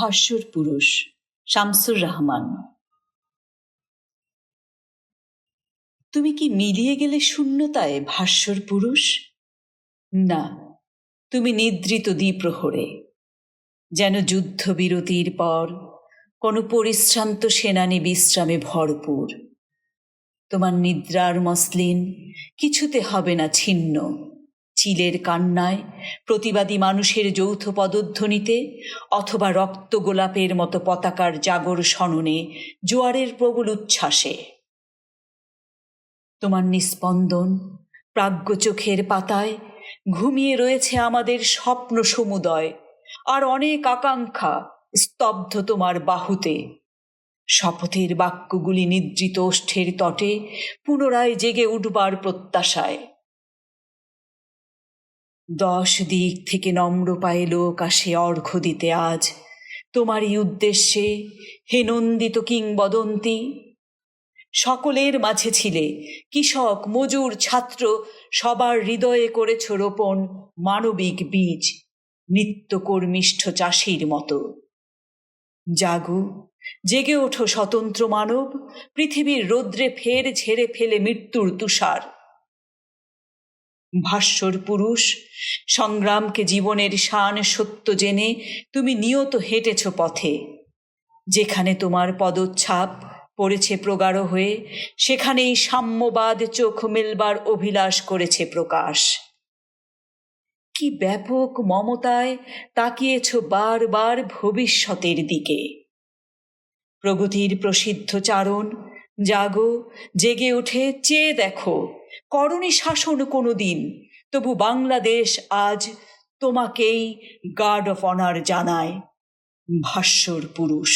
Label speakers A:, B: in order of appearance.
A: ভাস্বর পুরুষ, শামসুর রহমান। তুমি কি মিলিয়ে গেলে শূন্যতায় ভাস্বর পুরুষ? না, তুমি নিদ্রিত দ্বিপ্রহরে। যেন যুদ্ধবিরতির পর কোনো পরিশ্রান্ত সেনানী বিশ্রামে ভরপুর। তোমার নিদ্রার মসলিন কিছুতে হবে না ছিন্ন। চিলের কান্নায়, প্রতিবাদী মানুষের যৌথ পদধ্বনিতে, অথবা রক্ত গোলাপের মতো পতাকার জাগর সননে জোয়ারের প্রবল উচ্ছ্বাসে। তোমার নিস্পন্দন প্রাজ্ঞ চোখের পাতায় ঘুমিয়ে রয়েছে আমাদের স্বপ্ন সমুদয়, আর অনেক আকাঙ্ক্ষা স্তব্ধ তোমার বাহুতে। শপথের বাক্যগুলি নিদ্রিত ওষ্ঠের তটে পুনরায় জেগে উঠবার প্রত্যাশায়। দশ দিক থেকে নম্র পায়ে লোক আসে অর্ঘ্য দিতে আজ। তোমারই উদ্দেশ্যে, হে নন্দিত কিংবদন্তি! সকলের মাঝে ছিলে, কৃষক, মজুর, ছাত্র, সবার হৃদয়ে করেছ রোপণ মানবিক বীজ, নিত্যকর্মিষ্ঠ চাষির মতো। জাগু, জেগে ওঠো স্বতন্ত্র মানব, পৃথিবীর রৌদ্রে ফের ঝেড়ে ফেলে মৃত্যুর তুষার। ভাস্বর পুরুষ, সংগ্রামকে জীবনের শান সত্য জেনে তুমি নিয়ত হেঁটেছ পথে। যেখানে তোমার পদচ্ছাপ পড়েছে প্রগাঢ় হয়ে, সেখানেই সাম্যবাদ চোখ মেলবার অভিলাষ করেছে প্রকাশ। কি ব্যাপক মমতায় তাকিয়েছ বারবার ভবিষ্যতের দিকে। প্রগতির প্রসিদ্ধ চারণ জাগো, জেগে ওঠে, চেয়ে দেখো। করণী শাসন কোনো দিন তবু বাংলাদেশ আজ তোমাকেই গার্ড অফ অনার জানায় ভাস্বর পুরুষ।